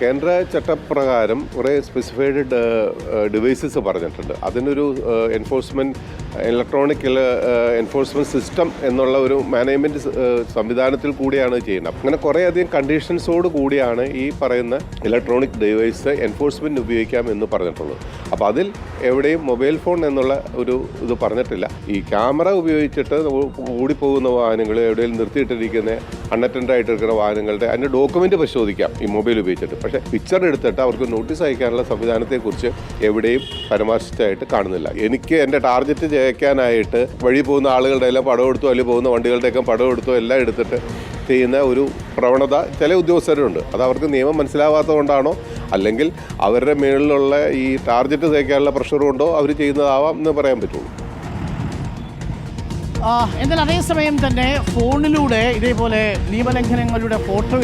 കേന്ദ്ര ചട്ടപ്രകാരം കുറേ specified devices പറഞ്ഞിട്ടുണ്ട്. അതിനൊരു എൻഫോഴ്സ്മെന്റ് ഇലക്ട്രോണിക് എൻഫോഴ്സ്മെന്റ് സിസ്റ്റം എന്നുള്ള ഒരു മാനേജ്മെന്റ് സംവിധാനത്തിൽ കൂടിയാണ് ചെയ്യുന്നത്. അങ്ങനെ കുറേയധികം കണ്ടീഷൻസോട് കൂടിയാണ് ഈ പറയുന്ന ഇലക്ട്രോണിക് ഡിവൈസ് എൻഫോഴ്സ്മെന്റ് ഉപയോഗിക്കാം എന്ന് പറഞ്ഞിട്ടുള്ളത്. അപ്പോൾ അതിൽ എവിടെയും മൊബൈൽ ഫോൺ എന്നുള്ള ഒരു ഇത് പറഞ്ഞിട്ടില്ല. ഈ ക്യാമറ ഉപയോഗിച്ചിട്ട് ഓടിപ്പോകുന്ന വാഹനങ്ങൾ എവിടെയെങ്കിലും നിർത്തിയിട്ടിരിക്കുന്ന അൺഅറ്റൻഡ് ആയിട്ടിരിക്കുന്ന വാഹനങ്ങളുടെ അതിന്റെ ഡോക്യുമെന്റ് പരിശോധിക്കാം. ഈ മൊബൈൽ ഉപയോഗിച്ചിട്ട്. പക്ഷേ പിക്ചർ എടുത്തിട്ട് അവർക്ക് നോട്ടീസ് അയക്കാനുള്ള സംവിധാനത്തെക്കുറിച്ച് എവിടെയും പരാമർശിച്ചായിട്ട് കാണുന്നില്ല. എനിക്ക് എന്റെ ടാർഗറ്റ് ജയിക്കാനായിട്ട് വഴി പോകുന്ന ആളുകളുടെ എല്ലാം പടം എടുത്തോ അല്ലെങ്കിൽ പോകുന്ന വണ്ടികളുടെയൊക്കെ പടം എടുത്തോ എല്ലാം എടുത്തിട്ട് ചെയ്യുന്ന ഒരു പ്രവണത ചില ഉദ്യോഗസ്ഥരുണ്ട്. അത് അവർക്ക് നിയമം മനസ്സിലാവാത്തത് കൊണ്ടാണോ അല്ലെങ്കിൽ അവരുടെ മേളിലുള്ള ഈ ടാർഗറ്റ് തേക്കാനുള്ള പ്രഷർ കൊണ്ടോ അവർ ചെയ്യുന്നതാവാം എന്ന് പറയാൻ പറ്റുള്ളൂ. എന്നാൽ അതേസമയം തന്നെ ഫോണിലൂടെ ഇതേപോലെ നിയമലംഘനങ്ങളുടെ ഫോട്ടോ